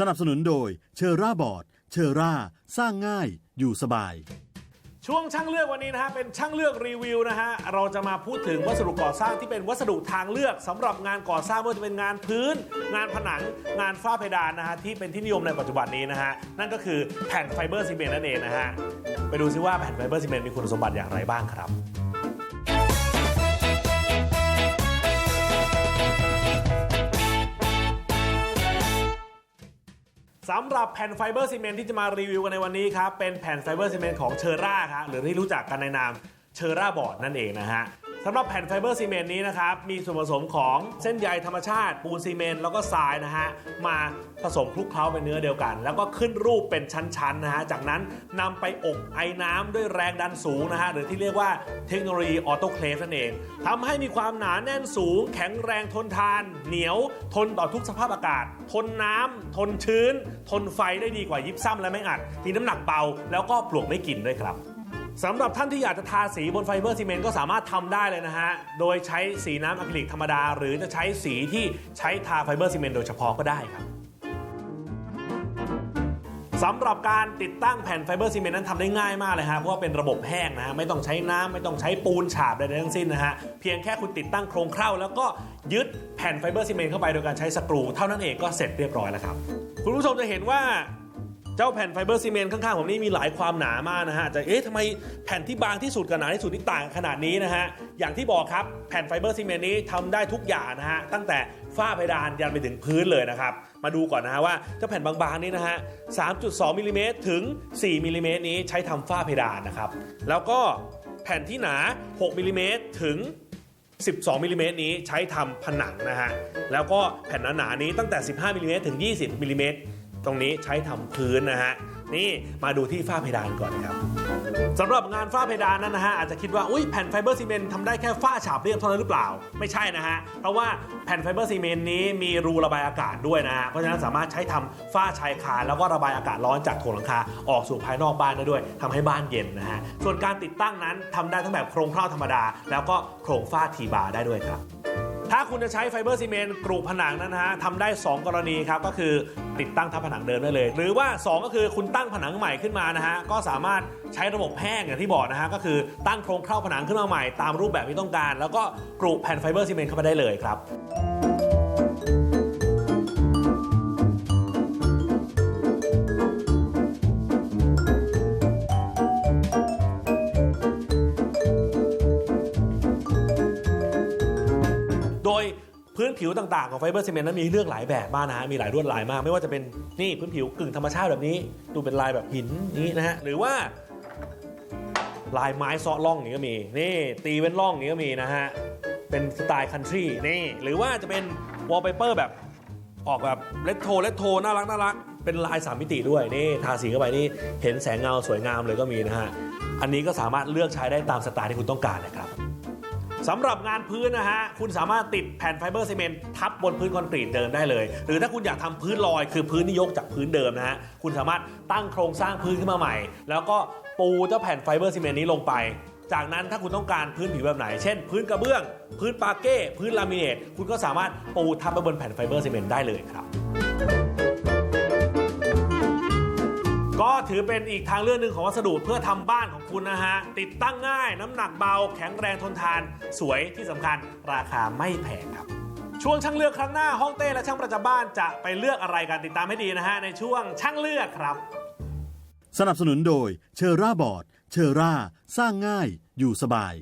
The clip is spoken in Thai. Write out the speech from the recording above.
สนับสนุนโดยเชอร่าบอร์ด เชอร่า สร้างง่าย อยู่สบาย ช่วงช่างเลือกวันนี้นะฮะเป็นช่างเลือกรีวิวนะฮะเราจะมาพูดถึงวัสดุก่อสร้างที่เป็นวัสดุทางเลือกสำหรับงานก่อสร้างไม่ว่าจะเป็นงานพื้น งานผนังงานฝ้าเพดานนะฮะที่เป็นที่นิยมในปัจจุบันนี้นะฮะนั่นก็คือแผ่นไฟเบอร์ซีเมนต์นั่นเองนะฮะไปดูซิว่าแผ่นไฟเบอร์ซีเมนต์มีคุณสมบัติอย่างไรบ้างครับ สำหรับแผ่นไฟเบอร์ซีเมนต์ที่จะมารีวิวกันในวันนี้ครับ เป็นแผ่นไฟเบอร์ซีเมนต์ของเชอร่าครับหรือที่รู้จักกันในนามเชอร่าบอร์ดนั่นเองนะฮะ สำหรับแผ่นไฟเบอร์ซีเมนต์นี้นะครับ มีส่วนผสมของเส้นใยธรรมชาติ ปูนซีเมนต์แล้วก็ทรายนะฮะ มาผสมคลุกเคล้าเป็นเนื้อเดียวกัน แล้วก็ขึ้นรูปเป็นชั้นๆนะฮะ จากนั้นนำไปอบไอ้น้ำด้วยแรงดันสูงนะฮะ หรือที่เรียกว่าเทคโนโลยีออโตเคลฟนั่นเองทำให้มีความหนาแน่นสูง แข็งแรงทนทาน เหนียว ทนต่อทุกสภาพอากาศ ทนน้ำทนชื้น ทนไฟได้ดีกว่ายิปซัมและไม่อัด มีน้ำหนักเบาแล้วก็ปลวกไม่กินด้วยครับ สำหรับท่านที่อยากจะทาสีบนไฟเบอร์ซีเมนต์ก็สามารถทำได้เลยนะฮะ โดยใช้สีน้ำอะคริลิกธรรมดา หรือจะใช้สีที่ใช้ทาไฟเบอร์ซีเมนต์โดยเฉพาะก็ได้ครับสำหรับการติดตั้งแผ่นไฟเบอร์ซีเมนต์นั้นทำได้ง่ายมากเลยฮะเพราะว่าเป็นระบบแห้งนะฮะไม่ต้องใช้น้ำไม่ต้องใช้ปูนฉาบใดๆทั้งสิ้นนะฮะเพียงแค่คุณติดตั้งโครงเคร้าแล้วก็ยึดแผ่นไฟเบอร์ซีเมนต์เข้าไปโดยการใช้สกรู เท่านั้นเองก็เสร็จเรียบร้อยแล้วครับคุณผู้ชมจะเห็นว่า เจ้าแผ่นไฟเบอร์ซีเมนต์ข้างๆผมนี่มีหลายความหนามากนะฮะจะเอ๊ะทำไมแผ่นที่บางที่สุดกับหนาที่สุดนี่ต่างขนาดนี้นะฮะอย่างที่บอกครับแผ่นไฟเบอร์ซีเมนต์นี้ทำได้ทุกอย่างนะฮะตั้งแต่ฝ้าเพดานยันไปถึงพื้นเลยนะครับมาดูก่อนนะฮะว่าเจ้าแผ่นบางๆนี้นะฮะ 3.2 มิลลิเมตรถึง 4 มิลลิเมตรนี้ใช้ทำฝ้าเพดานนะครับ แล้วก็แผ่นที่หนา 6 มิลลิเมตรถึง 12 มิลลิเมตรนี้ใช้ทำผนังนะฮะ แล้วก็แผ่นหนาๆนี้ตั้งแต่ 15 มิลลิเมตรถึง 20 มิลลิเมตร ตรงนี้ใช้ทำพื้นนะฮะนี่มาดูที่ฝ้าเพดานก่อนนะครับสำหรับงานฝ้าเพดานนั้นนะฮะอาจจะคิดว่าอุ้ยแผ่นไฟเบอร์ซีเมนต์ทำได้แค่ฝ้าฉาบเรียบเท่านั้นหรือเปล่า ไม่ใช่นะฮะเพราะว่าแผ่นไฟเบอร์ซีเมนต์นี้มีรูระบายอากาศด้วยนะฮะเพราะฉะนั้นสามารถใช้ทำฝ้าชายคาแล้วก็ระบายอากาศร้อนจากโถงหลังคาออกสู่ภายนอกบ้านได้ด้วยทำให้บ้านเย็นนะฮะส่วนการติดตั้งนั้นทำได้ทั้งแบบโครงเคร้าธรรมดา แล้วก็โครงฝ้าทีบาร์ได้ด้วยครับ ถ้าคุณจะใช้ไฟเบอร์ซีเมนต์กรูผนังนั้นนะฮะทำได้ 2 กรณีครับ ก็คือติดตั้งทับผนังเดิมได้เลย หรือว่า 2 ก็คือคุณตั้งผนังใหม่ขึ้นมานะฮะก็สามารถใช้ระบบแห้งอย่างที่บอกนะฮะก็คือตั้งโครงเคร้าผนังขึ้นมาใหม่ตามรูปแบบที่ต้องการ แล้วก็กรูแผ่นไฟเบอร์ซีเมนต์เข้าไปได้เลยครับ นผิวต่างๆของไฟเบอร์ซีเมนต์นั้นมีเลือกหลายแบบมากนะฮะมีหลายลวดลายมาก ไม่ว่าจะเป็นนี่พื้นผิวกึ่งธรรมชาติแบบนี้ ดูเป็นลายแบบหินนี้นะฮะหรือว่าลายไม้ซ้อล่ององนี้ก็มีนี่ตีเป็นร่องนี้ก็มีนะฮะเป็นสไตล์คันทรีนี่หรือว่าจะเป็นวอลเปเปอร์แบบออกแบบเลตโทเลตโทน่ารักน่ารักเป็นลายสามมิติด้วยนี่ทาสีเข้าไปนี่เห็นแสงเงาสวยงามเลยก็มีนะฮะอันนี้ก็สามารถเลือกใช้ได้ตามสไตล์ที่คุณต้องการนะครับ สำหรับงานพื้นนะฮะ คุณสามารถติดแผ่นไฟเบอร์ซีเมนต์ทับบนพื้นคอนกรีตเดิมได้เลย หรือถ้าคุณอยากทำพื้นลอยคือพื้นที่ยกจากพื้นเดิมนะฮะ คุณสามารถตั้งโครงสร้างพื้นขึ้นมาใหม่ แล้วก็ปูเจ้าแผ่นไฟเบอร์ซีเมนต์นี้ลงไป จากนั้นถ้าคุณต้องการพื้นผิวแบบไหน เช่น พื้นกระเบื้อง พื้นปาเก้ พื้นลามิเนต คุณก็สามารถปูทับไปบนแผ่นไฟเบอร์ซีเมนต์ได้เลยครับ ถือเป็นอีกทางเลือกหนึ่งของวัสดุเพื่อทำบ้านของคุณนะฮะ ติดตั้งง่าย น้ำหนักเบา แข็งแรงทนทาน สวยที่สำคัญ ราคาไม่แพงครับ ช่วงช่างเลือกครั้งหน้าห้องเต้และช่างประจำบ้านจะไปเลือกอะไรกันติดตามให้ดีนะฮะในช่วงช่างเลือกครับ สนับสนุนโดยเชอร่าบอร์ดเชอร่า สร้างง่าย อยู่สบาย